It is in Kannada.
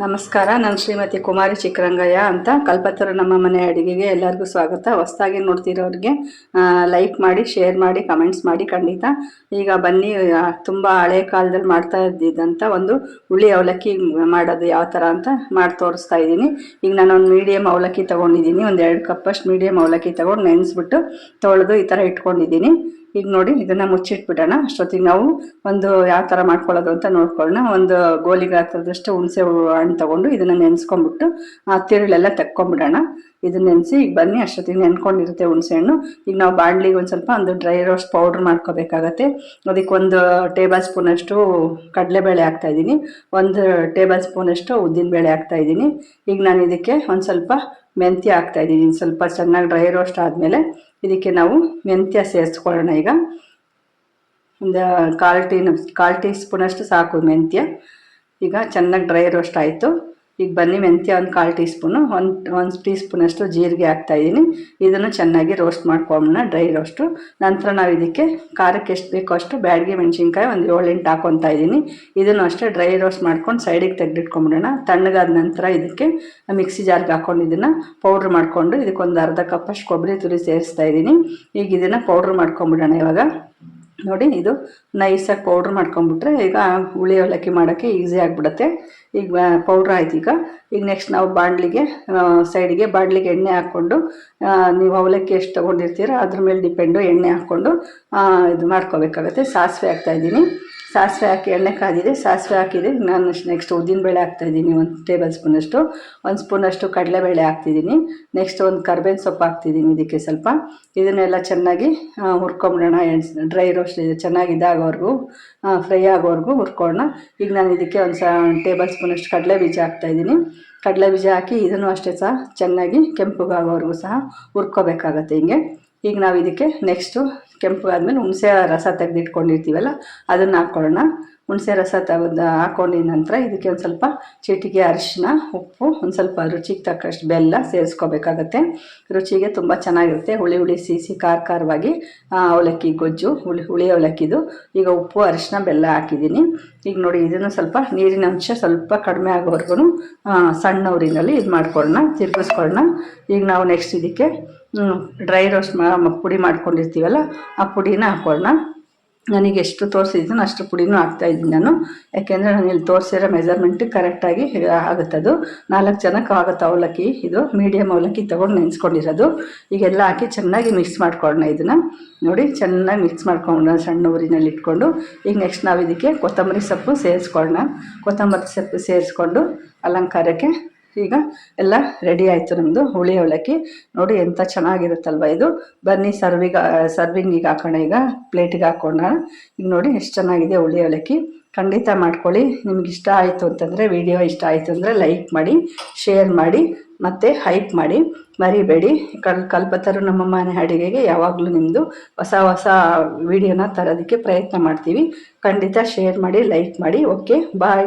ನಮಸ್ಕಾರ, ನಾನು ಶ್ರೀಮತಿ ಕುಮಾರಿ ಚಿಕ್ಕರಂಗಯ್ಯ ಅಂತ. ಕಲ್ಪತರು ನಮ್ಮ ಮನೆ ಅಡುಗೆಗೆ ಎಲ್ಲರಿಗೂ ಸ್ವಾಗತ. ಹೊಸ್ದಾಗಿ ನೋಡ್ತಿರೋರಿಗೆ ಲೈಕ್ ಮಾಡಿ ಶೇರ್ ಮಾಡಿ ಕಮೆಂಟ್ಸ್ ಮಾಡಿ ಖಂಡಿತ. ಈಗ ಬನ್ನಿ ತುಂಬ ಹಳೆ ಕಾಲದಲ್ಲಿ ಮಾಡ್ತಾ ಇದ್ದಿದ್ದಂಥ ಒಂದು ಹುಳಿ ಅವಲಕ್ಕಿ ಮಾಡೋದು ಯಾವ ಥರ ಅಂತ ಮಾಡಿ ತೋರಿಸ್ತಾ ಇದ್ದೀನಿ. ಈಗ ನಾನು ಒಂದು ಮೀಡಿಯಮ್ ಅವಲಕ್ಕಿ ತೊಗೊಂಡಿದ್ದೀನಿ. ಒಂದು ಎರಡು ಕಪ್ಪಷ್ಟು ಮೀಡಿಯಮ್ ಅವಲಕ್ಕಿ ತೊಗೊಂಡು ನೆನೆಸ್ಬಿಟ್ಟು ತೊಳೆದು ಈ ಥರ ಇಟ್ಕೊಂಡಿದ್ದೀನಿ. ಈಗ ನೋಡಿ ಇದನ್ನ ಮುಚ್ಚಿಟ್ಬಿಡೋಣ. ಅಷ್ಟೊತ್ತಿಗೆ ನಾವು ಒಂದು ಯಾವ ಥರ ಮಾಡ್ಕೊಳ್ಳೋದು ಅಂತ ನೋಡ್ಕೊಳ್ಳೋಣ. ಒಂದು ಗೋಲಿಗೆ ಹಾಕೋದಷ್ಟು ಹುಣಸೆ ಹಣ್ಣು ತಗೊಂಡು ಇದನ್ನ ನೆನೆಸ್ಕೊಂಡ್ಬಿಟ್ಟು ಆ ತಿರುಳೆಲ್ಲ ತೆಕ್ಕೊಂಬಿಡೋಣ. ಇದನ್ನ ನೆನೆಸಿ ಈಗ ಬನ್ನಿ, ಅಷ್ಟೊತ್ತಿಗೆ ನೆನ್ಕೊಂಡಿರುತ್ತೆ ಹುಣಸೆ ಹಣ್ಣು. ಈಗ ನಾವು ಬಾಂಡ್ಲಿಗೆ ಒಂದು ಸ್ವಲ್ಪ ಒಂದು ಡ್ರೈ ರೋಸ್ಟ್ ಪೌಡ್ರ್ ಮಾಡ್ಕೋಬೇಕಾಗತ್ತೆ. ಅದಕ್ಕೆ ಒಂದು ಟೇಬಲ್ ಸ್ಪೂನಷ್ಟು ಕಡಲೆಬೇಳೆ ಹಾಕ್ತಾ ಇದ್ದೀನಿ. ಒಂದು ಟೇಬಲ್ ಸ್ಪೂನಷ್ಟು ಉದ್ದಿನಬೇಳೆ ಹಾಕ್ತಾ ಇದ್ದೀನಿ. ಈಗ ನಾನು ಇದಕ್ಕೆ ಒಂದು ಸ್ವಲ್ಪ ಮೆಂತ್ಯ ಹಾಕ್ತಾ ಇದ್ದೀನಿ. ಸ್ವಲ್ಪ ಚೆನ್ನಾಗಿ ಡ್ರೈ ರೋಸ್ಟ್ ಆದಮೇಲೆ ಇದಕ್ಕೆ ನಾವು ಮೆಂತ್ಯ ಸೇರಿಸ್ಕೊಳ್ಳೋಣ ಈಗ. ಒಂದು ಕಾಲು ಟೀ ಕಾಲು ಟೀ ಸ್ಪೂನಷ್ಟು ಸಾಕು ಮೆಂತ್ಯ. ಈಗ ಚೆನ್ನಾಗಿ ಡ್ರೈ ರೋಸ್ಟ್ ಆಯಿತು. ಈಗ ಬನ್ನಿ ಮೆಂತ್ಯ ಒಂದು ಕಾಲು ಟೀ ಸ್ಪೂನು ಒಂದು ಒಂದು ಟೀ ಸ್ಪೂನಷ್ಟು ಜೀರಿಗೆ ಹಾಕ್ತಾಯಿದ್ದೀನಿ ಇದನ್ನು ಚೆನ್ನಾಗಿ ರೋಸ್ಟ್ ಮಾಡ್ಕೊಂಬಣ ಡ್ರೈ ರೋಸ್ಟು ನಂತರ ನಾವು ಇದಕ್ಕೆ ಖಾರಕ್ಕೆ ಎಷ್ಟು ಬೇಕೋ ಅಷ್ಟು ಬ್ಯಾಡಿಗೆ ಮೆಣಸಿನ್ಕಾಯಿ ಒಂದು ಏಳು ಎಂಟು ಹಾಕೊತಾ ಇದ್ದೀನಿ. ಇದನ್ನು ಅಷ್ಟೇ ಡ್ರೈ ರೋಸ್ಟ್ ಮಾಡ್ಕೊಂಡು ಸೈಡಿಗೆ ತೆಗೆದಿಟ್ಕೊಂಬಿಡೋಣ. ತಣ್ಣಗಾದ ನಂತರ ಇದಕ್ಕೆ ಮಿಕ್ಸಿ ಜಾರ್ಗೆ ಹಾಕೊಂಡು ಇದನ್ನು ಪೌಡ್ರ್ ಮಾಡಿಕೊಂಡು ಇದಕ್ಕೊಂದು ಅರ್ಧ ಕಪ್ಪಷ್ಟು ಕೊಬ್ಬರಿ ತುರಿ ಸೇರಿಸ್ತಾ ಇದ್ದೀನಿ. ಈಗ ಇದನ್ನು ಪೌಡ್ರ್ ಮಾಡ್ಕೊಂಬಿಡೋಣ ಇವಾಗ. ನೋಡಿ, ಇದು ನೈಸಾಗಿ ಪೌಡ್ರ್ ಮಾಡ್ಕೊಂಬಿಟ್ರೆ ಈಗ ಹುಳಿ ಅವಲಕ್ಕಿ ಮಾಡೋಕ್ಕೆ ಈಸಿ ಆಗಿಬಿಡುತ್ತೆ. ಈಗ ಪೌಡ್ರ್ ಆಯ್ತು ಈಗ. ಈಗ ನೆಕ್ಸ್ಟ್ ನಾವು ಬಾಂಡ್ಲಿಗೆ ಸೈಡಿಗೆ ಬಾಂಡ್ಲಿಗೆ ಎಣ್ಣೆ ಹಾಕ್ಕೊಂಡು ನೀವು ಅವಲಕ್ಕಿ ಎಷ್ಟು ತೊಗೊಂಡಿರ್ತೀರ ಅದ್ರ ಮೇಲೆ ಡಿಪೆಂಡು ಎಣ್ಣೆ ಹಾಕ್ಕೊಂಡು ಇದು ಮಾಡ್ಕೋಬೇಕಾಗತ್ತೆ. ಸಾಸಿವೆ ಹಾಕ್ತಾಯಿದ್ದೀನಿ ಸಾಸಿವೆ ಹಾಕಿ ಎಣ್ಣೆ ಕಾದಿದೆ, ಸಾಸಿವೆ ಹಾಕಿದೆ. ನಾನು ನೆಕ್ಸ್ಟ್ ಉದ್ದಿನಬೇಳೆ ಹಾಕ್ತಾಯಿದ್ದೀನಿ ಒಂದು ಟೇಬಲ್ ಸ್ಪೂನಷ್ಟು ಒಂದು ಸ್ಪೂನಷ್ಟು ಕಡಲೆಬೇಳೆ ಹಾಕ್ತಿದ್ದೀನಿ. ನೆಕ್ಸ್ಟ್ ಒಂದು ಕರ್ಬೇವಿನ ಸೊಪ್ಪು ಹಾಕ್ತಿದ್ದೀನಿ ಇದಕ್ಕೆ ಸ್ವಲ್ಪ. ಇದನ್ನೆಲ್ಲ ಚೆನ್ನಾಗಿ ಹುರ್ಕೊಂಬಿಡೋಣ. ಹುರ್ಕೊಂಬಿಡೋಣ ಡ್ರೈ ರೋಸ್ಟ್ ಚೆನ್ನಾಗಿ ಇದಾಗೋವರೆಗೂ ಫ್ರೈ ಆಗೋವರೆಗೂ ಹುರ್ಕೊಳ್ಳೋಣ. ಈಗ ನಾನು ಇದಕ್ಕೆ ಒಂದು ಸ ಟೇಬಲ್ ಸ್ಪೂನಷ್ಟು ಕಡಲೆ ಬೀಜ ಹಾಕ್ತಾಯಿದ್ದೀನಿ ಕಡಲೆ ಬೀಜ ಹಾಕಿ ಇದನ್ನು ಅಷ್ಟೇ ಸಹ ಚೆನ್ನಾಗಿ ಕೆಂಪುಗಾಗೋವರೆಗೂ ಸಹ ಹುರ್ಕೋಬೇಕಾಗತ್ತೆ ಹಿಂಗೆ. ಈಗ ನಾವು ಇದಕ್ಕೆ ನೆಕ್ಸ್ಟು ಕೆಂಪುಗಾದ್ಮೇಲೆ ಹುಣಸೆ ರಸ ತೆಗೆದಿಟ್ಕೊಂಡಿರ್ತೀವಲ್ಲ, ಅದನ್ನು ಹಾಕ್ಕೊಳ್ಳೋಣ ಹುಣಸೆ ರಸ ತೆಗೆದು ಹಾಕೊಂಡಿದ ನಂತರ ಇದಕ್ಕೆ ಒಂದು ಸ್ವಲ್ಪ ಚಿಟಿಕೆ ಅರಿಶಿನ ಉಪ್ಪು, ಒಂದು ಸ್ವಲ್ಪ ರುಚಿಗೆ ತಕ್ಕಷ್ಟು ಬೆಲ್ಲ ಸೇರಿಸ್ಕೋಬೇಕಾಗತ್ತೆ. ರುಚಿಗೆ ತುಂಬ ಚೆನ್ನಾಗಿರುತ್ತೆ. ಹುಳಿ ಹುಳಿ ಸಿಹಿ ಖಾರ ಖಾರವಾಗಿ ಅವಲಕ್ಕಿ ಗೊಜ್ಜು, ಹುಳಿ ಹುಳಿ ಅವಲಕ್ಕಿದು. ಈಗ ಉಪ್ಪು ಅರಿಶಿನ ಬೆಲ್ಲ ಹಾಕಿದ್ದೀನಿ. ಈಗ ನೋಡಿ ಇದನ್ನು ಸ್ವಲ್ಪ ನೀರಿನ ಅಂಶ ಸ್ವಲ್ಪ ಕಡಿಮೆ ಆಗೋವರೆಗೂ ಸಣ್ಣ ಊರಿನಲ್ಲಿ ಇದು ಮಾಡ್ಕೊಳ್ಳೋಣ ತಿರುಗಿಸ್ಕೊಳ್ಳೋಣ. ಈಗ ನಾವು ನೆಕ್ಸ್ಟ್ ಇದಕ್ಕೆ ಡ್ರೈ ರೋಸ್ಟ್ ಮಾ ಪುಡಿ ಮಾಡ್ಕೊಂಡಿರ್ತೀವಲ್ಲ, ಆ ಪುಡಿನ ಹಾಕೊಳ್ಳೋಣ ನನಗೆ ಎಷ್ಟು ತೋರಿಸಿದ್ದೀನೋ ಅಷ್ಟು ಪುಡಿನೂ ಹಾಕ್ತಾಯಿದ್ದೀನಿ ನಾನು. ಯಾಕೆಂದರೆ ನಾನು ಇಲ್ಲಿ ತೋರಿಸಿರೋ ಮೆಜರ್ಮೆಂಟ್ ಕರೆಕ್ಟಾಗಿ ಆಗುತ್ತದು ನಾಲ್ಕು ಜನಕ್ಕೆ ಆಗುತ್ತೆ ಅವಲಕ್ಕಿ ಇದು? ಮೀಡಿಯಮ್ ಅವಲಕ್ಕಿ ತೊಗೊಂಡು ನೆನೆಸ್ಕೊಂಡಿರೋದು. ಈಗೆಲ್ಲ ಹಾಕಿ ಚೆನ್ನಾಗಿ ಮಿಕ್ಸ್ ಮಾಡ್ಕೊಳ್ಳೋಣ ಇದನ್ನು. ನೋಡಿ, ಚೆನ್ನಾಗಿ ಮಿಕ್ಸ್ ಮಾಡ್ಕೊಂಡು ಸಣ್ಣ ಊರಿನಲ್ಲಿ ಇಟ್ಕೊಂಡು, ಈಗ ನೆಕ್ಸ್ಟ್ ನಾವು ಇದಕ್ಕೆ ಕೊತ್ತಂಬರಿ ಸೊಪ್ಪು ಸೇರಿಸ್ಕೊಳ್ಳೋಣ ಕೊತ್ತಂಬರಿ ಸೊಪ್ಪು ಸೇರಿಸ್ಕೊಂಡು ಅಲಂಕಾರಕ್ಕೆ ಈಗ ಎಲ್ಲ ರೆಡಿ ಆಯಿತು ನಮ್ಮದು ಹುಳಿ ಅವಲಕ್ಕಿ. ನೋಡಿ ಎಂಥ ಚೆನ್ನಾಗಿರುತ್ತಲ್ವ ಇದು. ಬನ್ನಿ ಸರ್ವಿಗೆ ಸರ್ವಿಂಗಿಗೆ ಹಾಕೋಣ. ಈಗ ಪ್ಲೇಟಿಗೆ ಹಾಕೋಣ. ಈಗ ನೋಡಿ ಎಷ್ಟು ಚೆನ್ನಾಗಿದೆ ಹುಳಿ ಅವಲಕ್ಕಿ. ಖಂಡಿತ ಮಾಡ್ಕೊಳ್ಳಿ. ನಿಮ್ಗೆ ಇಷ್ಟ ಆಯಿತು ಅಂತಂದರೆ ವಿಡಿಯೋ ಇಷ್ಟ ಆಯಿತು ಅಂದರೆ ಲೈಕ್ ಮಾಡಿ ಶೇರ್ ಮಾಡಿ, ಮತ್ತು ಹೈಪ್ ಮಾಡಿ. ಮರಿಬೇಡಿ. ಕಲ್, ಕಲ್ಪತರು ನಮ್ಮ ಮನೆ ಅಡುಗೆಗೆ ಯಾವಾಗಲೂ ನಿಮ್ಮದು ಹೊಸ ಹೊಸ ವಿಡಿಯೋನ ತರೋದಕ್ಕೆ ಪ್ರಯತ್ನ ಮಾಡ್ತೀವಿ. ಖಂಡಿತ ಶೇರ್ ಮಾಡಿ ಲೈಕ್ ಮಾಡಿ. Okay bye